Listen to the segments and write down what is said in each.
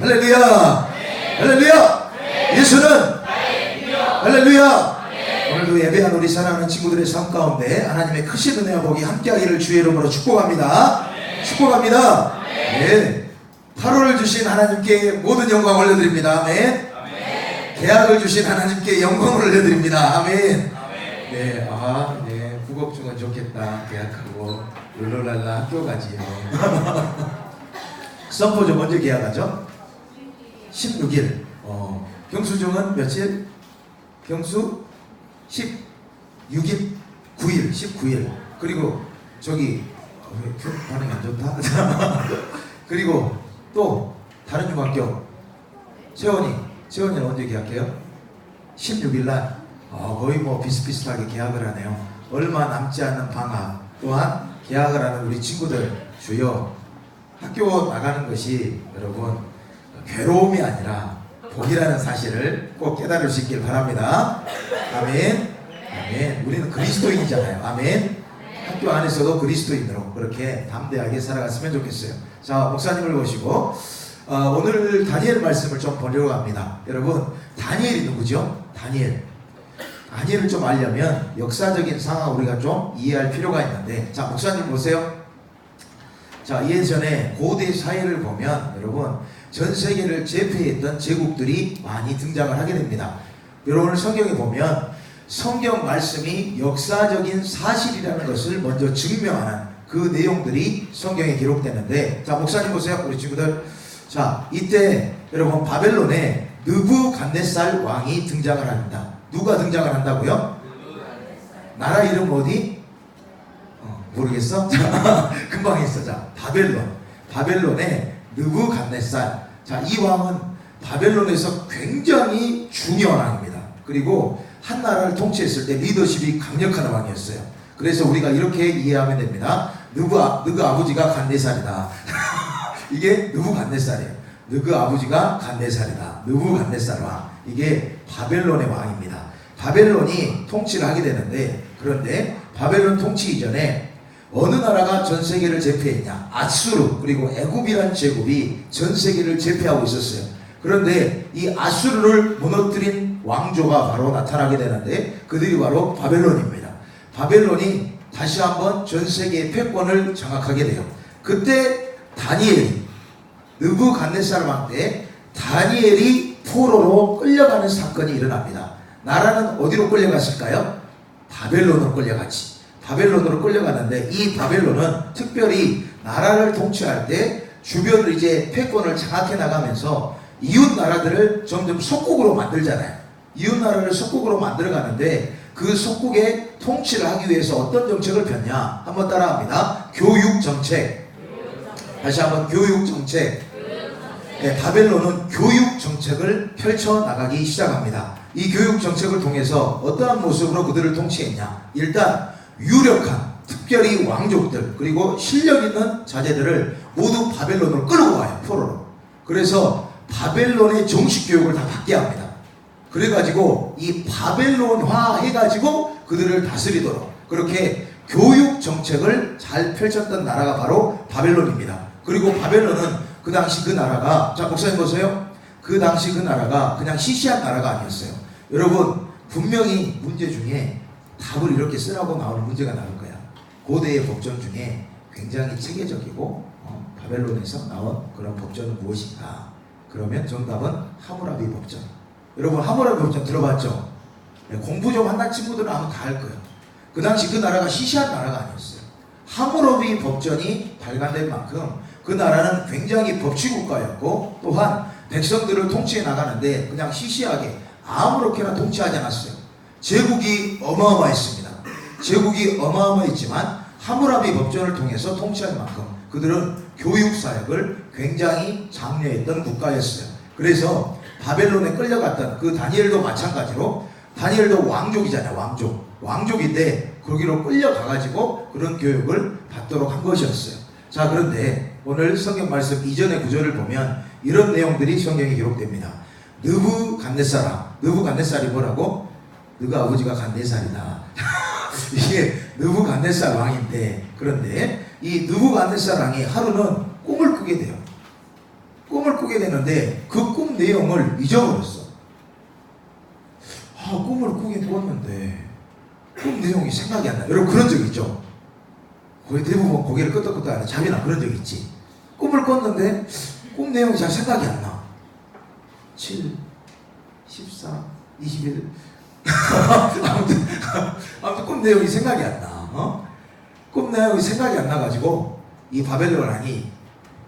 할렐루야. 할렐루야. 예수는 할렐루야. 오늘도 예배한 우리 사랑하는 친구들의 삶 가운데 하나님의 크신 은혜와 복이 함께하기를 주의 이름으로 축복합니다. 축복합니다. 네. 8월을 주신 하나님께 모든 영광 올려드립니다. 아멘. 계약을 주신 하나님께 영광을 올려드립니다. 아멘. 네, 아, 네, 부곡중은 좋겠다. 계약하고 룰루랄라 학교 가지요. 썸포죠 먼저 계약하죠? 16일. 어, 경수중은 며칠? 경수 16일, 9일, 19일. 그리고 저기 어, 반응이 안 좋다. 그리고 또 다른 중학교 세원이 세원이는 언제 계약해요? 16일 날 어, 거의 뭐 비슷비슷하게 계약을 하네요. 얼마 남지 않은 방학 또한 계약을 하는 우리 친구들 주여 학교 나가는 것이 여러분 괴로움이 아니라 복이라는 사실을 꼭 깨달을 수 있길 바랍니다. 아멘. 아멘. 우리는 그리스도인이잖아요. 아멘. 학교 안에서도 그리스도인으로 그렇게 담대하게 살아갔으면 좋겠어요. 자, 목사님을 모시고 어, 오늘 다니엘 말씀을 좀 보려고 합니다. 여러분, 다니엘이 누구죠? 다니엘. 다니엘을 좀 알려면 역사적인 상황 우리가 좀 이해할 필요가 있는데, 자, 목사님 보세요. 자, 예전에 고대 사회를 보면 여러분 전 세계를 제패했던 제국들이 많이 등장을 하게 됩니다. 여러분 성경에 보면 성경 말씀이 역사적인 사실이라는 것을 먼저 증명하는 그 내용들이 성경에 기록되는데 자 목사님 보세요 우리 친구들 자 이때 여러분 바벨론에 느부갓네살 왕이 등장을 합니다. 누가 등장을 한다고요? 나라 이름 어디? 어, 모르겠어? 자, 금방 했어. 자, 바벨론. 바벨론의 느부갓네살. 자, 이 왕은 바벨론에서 굉장히 중요한 왕입니다. 그리고 한 나라를 통치했을 때 리더십이 강력한 왕이었어요. 그래서 우리가 이렇게 이해하면 됩니다. 느부, 아- 느그 아버지가 간네살이다. 이게 느부갓네살이에요. 느그 아버지가 간네살이다. 느부갓네살 왕. 이게 바벨론의 왕입니다. 바벨론이 통치를 하게 되는데 그런데 바벨론 통치 이전에 어느 나라가 전 세계를 제패했냐? 아수르 그리고 애굽이란 제국이 전 세계를 제패하고 있었어요. 그런데 이 아수르를 무너뜨린 왕조가 바로 나타나게 되는데 그들이 바로 바벨론입니다. 바벨론이 다시 한번 전 세계의 패권을 장악하게 돼요. 그때 다니엘이 느부갓네살 왕때 다니엘이 포로로 끌려가는 사건이 일어납니다. 나라는 어디로 끌려갔을까요? 바벨론으로 끌려갔지. 바벨론으로 끌려가는데 이 바벨론은 특별히 나라를 통치할 때 주변을 이제 패권을 장악해 나가면서 이웃 나라들을 점점 속국으로 만들잖아요. 이웃 나라를 속국으로 만들어 가는데 그 속국의 통치를 하기 위해서 어떤 정책을 폈냐? 한번 따라합니다. 교육 정책. 다시 한번 교육 정책. 네, 바벨론은 교육 정책을 펼쳐 나가기 시작합니다. 이 교육 정책을 통해서 어떠한 모습으로 그들을 통치했냐? 일단 유력한 특별히 왕족들 그리고 실력 있는 자제들을 모두 바벨론으로 끌고 와요 포로로. 그래서 바벨론의 정식 교육을 다 받게 합니다. 그래가지고 이 바벨론화 해가지고 그들을 다스리도록 그렇게 교육 정책을 잘 펼쳤던 나라가 바로 바벨론입니다. 그리고 바벨론은 그 당시 그 나라가 자 목사님 보세요. 그 당시 그 나라가 그냥 시시한 나라가 아니었어요. 여러분 분명히 문제 중에 답을 이렇게 쓰라고 나오는 문제가 나올 거야. 고대의 법전 중에 굉장히 체계적이고 어, 바벨론에서 나온 그런 법전은 무엇인가? 그러면 정답은 하무라비 법전. 여러분 하무라비 법전 들어봤죠? 네, 공부 좀 한다는 친구들은 아마 다알 거예요. 그 당시 그 나라가 시시한 나라가 아니었어요. 하무라비 법전이 발간된 만큼 그 나라는 굉장히 법치국가였고 또한 백성들을 통치해 나가는데 그냥 시시하게 아무렇게나 통치하지 않았어요. 제국이 어마어마했습니다. 제국이 어마어마했지만 하무라비 법전을 통해서 통치할 만큼 그들은 교육 사역을 굉장히 장려했던 국가였어요. 그래서 바벨론에 끌려갔던 그 다니엘도 마찬가지로 다니엘도 왕족이잖아요. 왕족. 왕족인데 거기로 끌려가가지고 그런 교육을 받도록 한 것이었어요. 자 그런데 오늘 성경 말씀 이전의 구절을 보면 이런 내용들이 성경에 기록됩니다. 느부갓네살아. 느부갓네살이 뭐라고? 너가 아버지가 간네살이다. 이게 느부갓네살 왕인데 그런데 이 느부갓네살 왕이 하루는 꿈을 꾸게 돼요. 꿈을 꾸게 되는데 그 꿈 내용을 잊어버렸어. 아 꿈을 꾸긴 꿨는데 꿈 내용이 생각이 안 나. 여러분 그런 적 있죠? 거의 대부분 고개를 끄덕끄덕 하는 자비나 그런 적 있지. 꿈을 꿨는데 꿈 내용이 잘 생각이 안 나. 7, 14, 21. 아무튼, 아무튼 꿈 내용이 생각이 안 나. 어? 꿈 내용이 생각이 안 나가지고 이 바벨론 왕이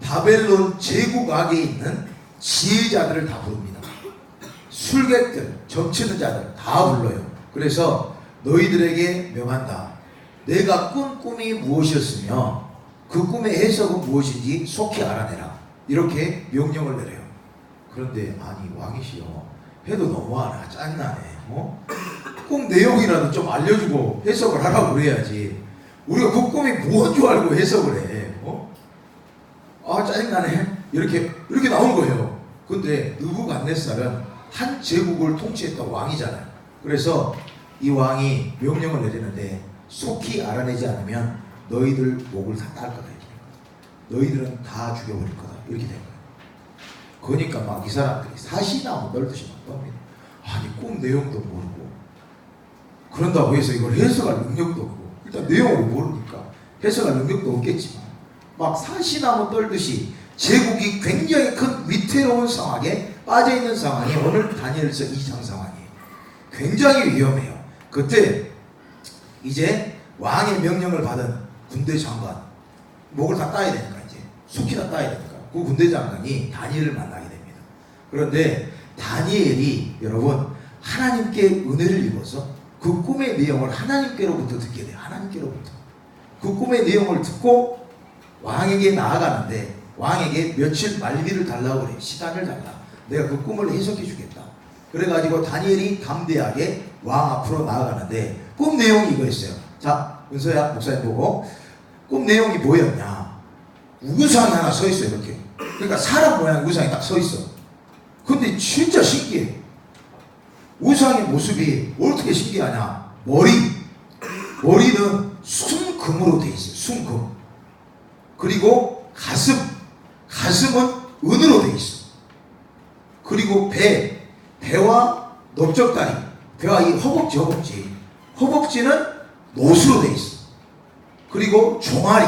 바벨론 제국 안에 있는 지혜자들을 다 부릅니다. 술객들, 점치는 자들 다 불러요. 그래서 너희들에게 명한다. 내가 꾼 꿈이 무엇이었으며 그 꿈의 해석은 무엇인지 속히 알아내라. 이렇게 명령을 내려요. 그런데 아니 왕이시여 해도 너무하나 짠나네. 어? 꿈 내용이라도 좀 알려주고 해석을 하라고 그래야지. 우리가 그 꿈이 무엇인 줄 알고 해석을 해. 어? 아 짜증나네. 이렇게 이렇게 나온 거예요. 근데 느부갓네살은 한 제국을 통치했던 왕이잖아요. 그래서 이 왕이 명령을 내리는데 속히 알아내지 않으면 너희들 목을 다 딸 거다. 너희들은 다 죽여버릴 거다. 이렇게 된 거예요. 그러니까 막 이 사람들이 사시나무 널듯이 막 떠옵니다. 아니 꿈 내용도 모르고 그런다고 해서 이걸 해석할 능력도 없고 일단 내용을 모르니까 해석할 능력도 없겠지만 막 사시나무 떨듯이 제국이 굉장히 큰 위태로운 상황에 빠져 있는 상황이 오늘 다니엘서 2장 상황이에요. 굉장히 위험해요. 그때 이제 왕의 명령을 받은 군대 장관 목을 다 따야 되니까 이제 속히 다 따야 되니까 그 군대 장관이 다니엘을 만나게 됩니다. 그런데 다니엘이 여러분 하나님께 은혜를 입어서 그 꿈의 내용을 하나님께로부터 듣게 돼요. 하나님께로부터 그 꿈의 내용을 듣고 왕에게 나아가는데 왕에게 며칠 말미를 달라고 그래. 시간을 달라. 내가 그 꿈을 해석해 주겠다. 그래가지고 다니엘이 담대하게 왕 앞으로 나아가는데 꿈 내용이 이거였어요. 자, 은서야 목사님 보고 꿈 내용이 뭐였냐? 우상이 하나 서 있어요, 이렇게. 그러니까 사람 모양 우상이 딱 서 있어. 근데 진짜 신기해. 우상의 모습이 어떻게 신기하냐? 머리. 머리는 순금으로 돼 있어요. 순금. 그리고 가슴. 가슴은 은으로 돼 있어. 그리고 배. 배와 넓적다리. 배와 이 허벅지, 허벅지. 허벅지는 노수로 돼 있어. 그리고 종아리.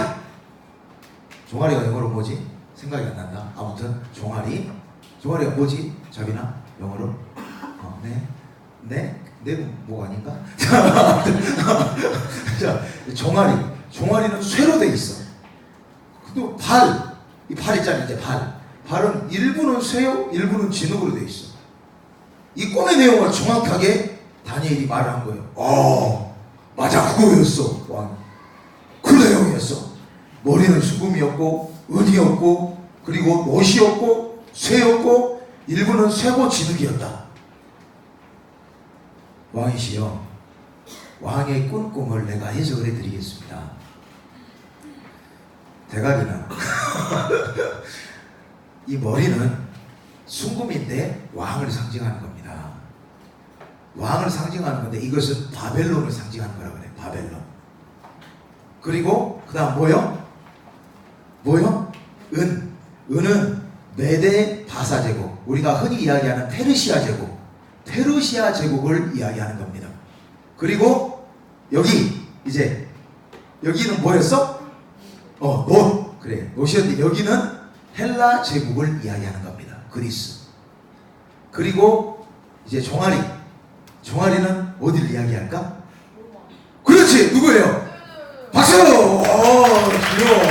종아리가 영어로 뭐지? 생각이 안 난다. 아무튼 종아리. 종아리가 뭐지? 자비나 영어로? 어, 네. 네? 내목 아닌가? 자, 종아리. 종아리는 쇠로 돼 있어. 또 발. 이 발 있잖아, 이제 발. 발은 일부는 쇠요, 일부는 진흙으로 돼 있어. 이 꿈의 내용을 정확하게 다니엘이 말을 한 거예요. 어, 맞아, 그거였어, 왕. 그 내용이었어. 머리는 수금이었고, 은이었고, 그리고 못이었고, 쇠였고, 일부는 쇠고 진흙이었다. 왕이시여, 왕의 꾼 꿈을 내가 해석을 해드리겠습니다. 대가리는 이 머리는 순금인데 왕을 상징하는 겁니다. 왕을 상징하는 건데 이것은 바벨론을 상징하는 거라고 그래요. 바벨론. 그리고 그 다음 뭐요? 뭐요? 은. 은은 메데 바사 제국. 우리가 흔히 이야기하는 페르시아 제국. 페르시아 제국을 이야기하는 겁니다. 그리고 여기 이제 여기는 뭐였어? 어, 노. 그래. 노시였는데 여기는 헬라 제국을 이야기하는 겁니다. 그리스. 그리고 이제 종아리. 종아리는 어디를 이야기할까? 그렇지. 누구예요? 박수! 오, 귀여워.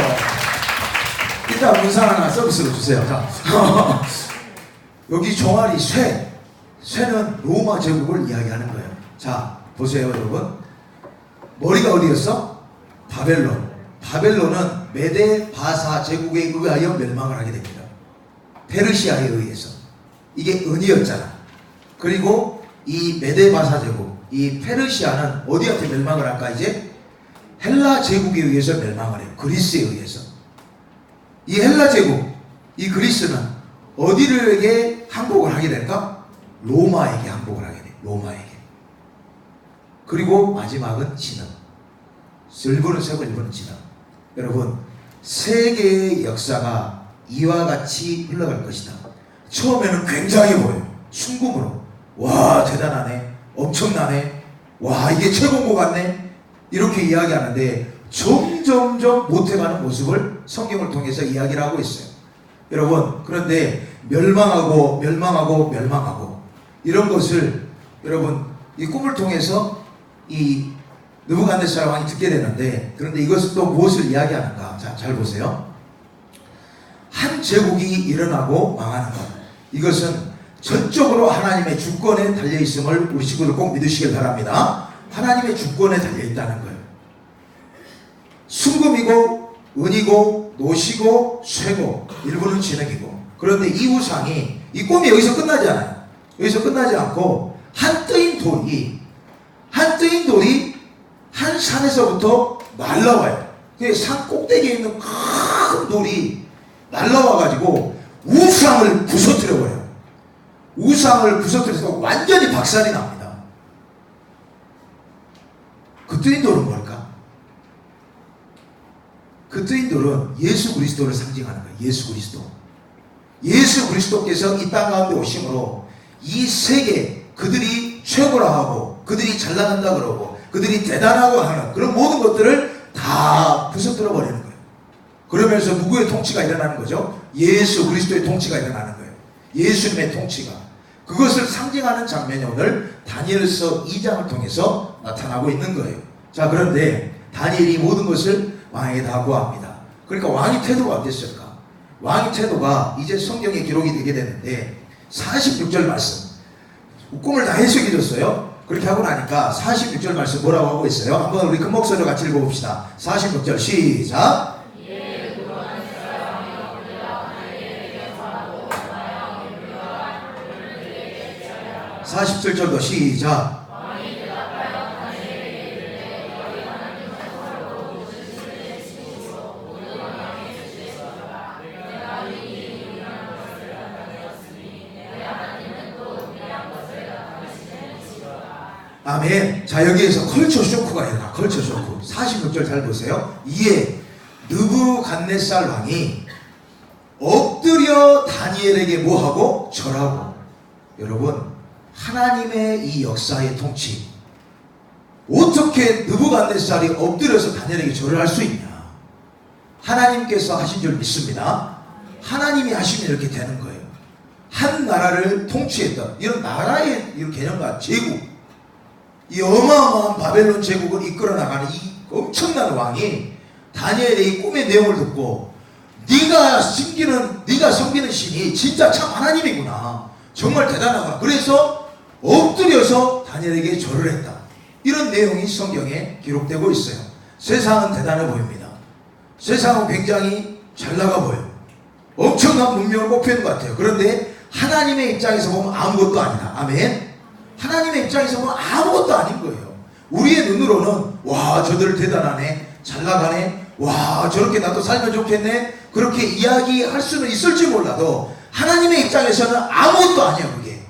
문상 하나 서비스로 주세요. 자. 여기 종아리 쇠. 쇠는 로마 제국을 이야기하는 거예요. 자, 보세요, 여러분. 머리가 어디였어? 바벨론. 바벨론은 메데 바사 제국에 의하여 멸망을 하게 됩니다. 페르시아에 의해서. 이게 은이었잖아. 그리고 이 메데 바사 제국, 이 페르시아는 어디한테 멸망을 할까 이제? 헬라 제국에 의해서 멸망을 해요. 그리스에 의해서. 이 헬라 제국, 이 그리스는 어디를에게 항복을 하게 될까? 로마에게 항복을 하게 돼. 로마에게. 그리고 마지막은 진흥. 일부는 세고 일부는 진흥. 여러분, 세계의 역사가 이와 같이 흘러갈 것이다. 처음에는 굉장히 보여요. 순금으로. 와, 대단하네. 엄청나네. 와, 이게 최고인 것 같네. 이렇게 이야기하는데 점점점 못해가는 모습을 성경을 통해서 이야기를 하고 있어요. 여러분, 그런데 멸망하고 멸망하고 멸망하고 이런 것을 여러분 이 꿈을 통해서 이 느부갓네살 왕이 듣게 되는데 그런데 이것은 또 무엇을 이야기하는가? 자, 잘 보세요. 한 제국이 일어나고 망하는 것. 이것은 전적으로 하나님의 주권에 달려 있음을 우리 친구들 꼭 믿으시길 바랍니다. 하나님의 주권에 달려 있다는 거예요. 순금이고 은이고 노시고 쇠고 일부는 진흙이고 그런데 이 우상이 이 꿈이 여기서 끝나지 않아요. 여기서 끝나지 않고 한 뜨인 돌이 한 뜨인 돌이 한 산에서부터 날라와요. 그산 꼭대기에 있는 큰 돌이 날라와 가지고 우상을 부서뜨려 버려요. 우상을 부서뜨려서 완전히 박살이 납니다. 그 뜨인 돌은 뭘까? 그 뜨인 돌은 예수 그리스도를 상징하는 거예요. 예수 그리스도. 예수 그리스도께서 이 땅 가운데 오심으로 이 세계 그들이 최고라 하고 그들이 잘 나간다 그러고 그들이 대단하고 하는 그런 모든 것들을 다 부서뜨려 버리는 거예요. 그러면서 누구의 통치가 일어나는 거죠? 예수 그리스도의 통치가 일어나는 거예요. 예수님의 통치가. 그것을 상징하는 장면이 오늘 다니엘서 2장을 통해서 나타나고 있는 거예요. 자, 그런데 다니엘이 모든 것을 왕에게 다 구합니다. 그러니까 왕의 태도가 어땠을까? 왕의 태도가 이제 성경에 기록이 되게 되는데 46절 말씀. 꿈을 다 해석해 줬어요. 그렇게 하고 나니까 46절 말씀 뭐라고 하고 있어요? 한번 우리 큰 목소리로 같이 읽어봅시다. 46절 시작. 47절도 시작. 아멘. 자, 여기에서 컬처 쇼크가 일어나. 컬처 쇼크. 46절 잘 보세요. 이에 느부갓네살 왕이 엎드려 다니엘에게 뭐하고 절하고 여러분 하나님의 이 역사의 통치 어떻게 느부갓네살이 엎드려서 다니엘에게 절을 할 수 있냐 하나님께서 하신 줄 믿습니다 하나님이 하시면 이렇게 되는 거예요 한 나라를 통치했던 이런 나라의 이런 개념과 제국 이 어마어마한 바벨론 제국을 이끌어 나가는 이 엄청난 왕이 다니엘의 이 꿈의 내용을 듣고 네가 섬기는 네가 섬기는 신이 진짜 참 하나님이구나. 정말 대단하구나. 그래서 엎드려서 다니엘에게 절을 했다. 이런 내용이 성경에 기록되고 있어요. 세상은 대단해 보입니다. 세상은 굉장히 잘 나가 보여요. 엄청난 문명을 꼽히는 것 같아요. 그런데 하나님의 입장에서 보면 아무것도 아니다. 아멘 하나님의 입장에서 보면 아무것도 아닌 거예요. 우리의 눈으로는 와 저들 대단하네 잘 나가네 와 저렇게 나도 살면 좋겠네 그렇게 이야기할 수는 있을지 몰라도 하나님의 입장에서는 아무것도 아니야 그게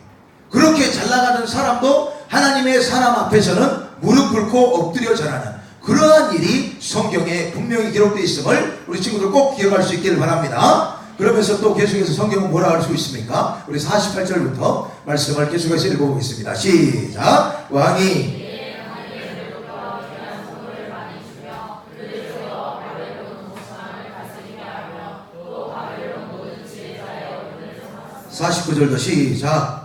그렇게 잘 나가는 사람도 하나님의 사람 앞에서는 무릎 꿇고 엎드려 절하는 그러한 일이 성경에 분명히 기록되어 있음을 우리 친구들 꼭 기억할 수 있기를 바랍니다. 그러면서 또 계속해서 성경은 뭐라 할 수 있습니까? 우리 48절부터 말씀을 계속해서 읽어보겠습니다. 시작. 왕이 사십구 절도 시작.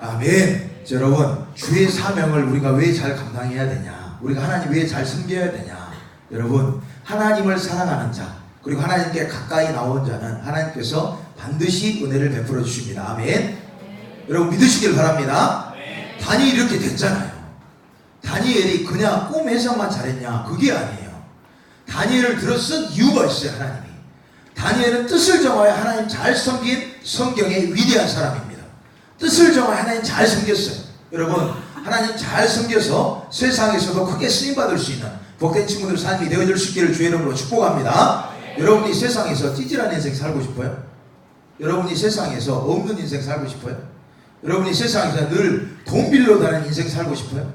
아멘. 자, 여러분, 주의 사명을 우리가 왜 잘 감당해야 되냐? 우리가 하나님 왜 잘 섬겨야 되냐? 여러분, 하나님을 사랑하는 자, 그리고 하나님께 가까이 나온 자는 하나님께서 반드시 은혜를 베풀어 주십니다. 아멘. 여러분 믿으시길 바랍니다. 다니엘이 이렇게 됐잖아요. 다니엘이 그냥 꿈 해석만 잘했냐? 그게 아니에요. 다니엘을 들었은 이유가 있어요, 하나님이. 다니엘은 뜻을 정하여 하나님 잘 섬긴 성경의 위대한 사람입니다. 뜻을 정하여 하나님 잘 섬겼어요. 여러분, 하나님 잘 섬겨서 세상에서도 크게 쓰임 받을 수 있는 복된 친구들 삶이 되어줄 수 있기를 주의 이름으로 축복합니다. 여러분이 세상에서 찌질한 인생 살고 싶어요? 여러분이 세상에서 없는 인생 살고 싶어요? 여러분이 세상에서 늘 돈 빌려 다니는 인생 살고 싶어요?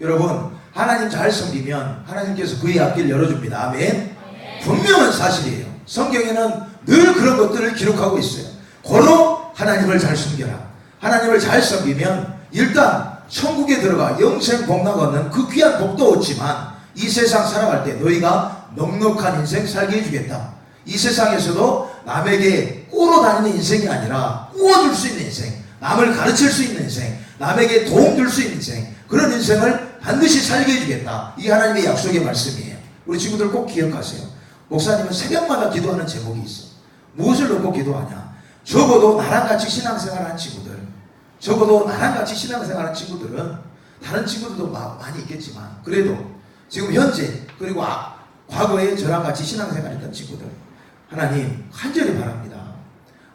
여러분 하나님 잘 섬기면 하나님께서 그의 앞길 열어줍니다. 아멘. 분명한 사실이에요. 성경에는 늘 그런 것들을 기록하고 있어요. 고로 하나님을 잘 섬겨라. 하나님을 잘 섬기면 일단 천국에 들어가 영생 복락 얻는 그 귀한 복도 얻지만 이 세상 살아갈 때 너희가 넉넉한 인생 살게 해주겠다. 이 세상에서도 남에게 꼬로 다니는 인생이 아니라 꾸어줄 수 있는 인생, 남을 가르칠 수 있는 인생, 남에게 도움 줄 수 있는 인생, 그런 인생을 반드시 살게 해주겠다. 이 하나님의 약속의 말씀이에요. 우리 친구들 꼭 기억하세요. 목사님은 새벽마다 기도하는 제목이 있어. 무엇을 놓고 기도하냐? 적어도 나랑 같이 신앙생활하는 친구들, 적어도 나랑 같이 신앙생활하는 친구들은 다른 친구들도 마- 많이 있겠지만 그래도 지금 현재 그리고 아- 과거에 저랑 같이 신앙생활했던 친구들 하나님 간절히 바랍니다.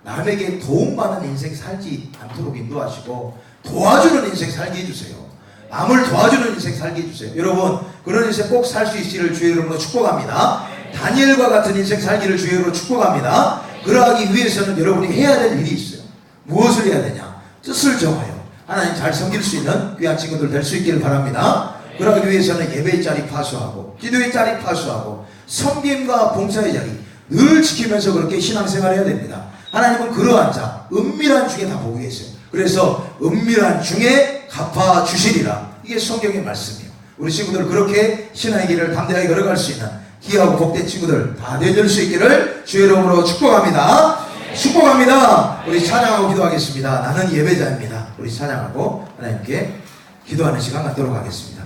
남에게 도움받는 인생 살지 않도록 인도하시고 도와주는 인생 살게 해주세요. 남을 도와주는 인생 살게 해주세요. 여러분 그런 인생 꼭 살 수 있기를 주의 이름으로 축복합니다. 다니엘과 같은 인생 살기를 주의 이름으로 축복합니다. 그러하기 위해서는 여러분이 해야 될 일이 있어요. 무엇을 해야 되냐? 뜻을 정하여 하나님 잘 섬길 수 있는 귀한 친구들 될 수 있기를 바랍니다. 그러기 위해서는 예배의 자리 파수하고 기도의 자리 파수하고 섬김과 봉사의 자리 늘 지키면서 그렇게 신앙생활 해야 됩니다. 하나님은 그러한 자 은밀한 중에 다 보고 계세요. 그래서 은밀한 중에 갚아 주시리라. 이게 성경의 말씀이에요. 우리 친구들 그렇게 신앙의 길을 담대하게 걸어갈 수 있는 귀하고 복된 친구들 다 되줄 수 있기를 주의 이름으로 축복합니다. 축복합니다. 우리 찬양하고 기도하겠습니다. 나는 예배자입니다. 우리 찬양하고 하나님께 기도하는 시간 갖도록 하겠습니다.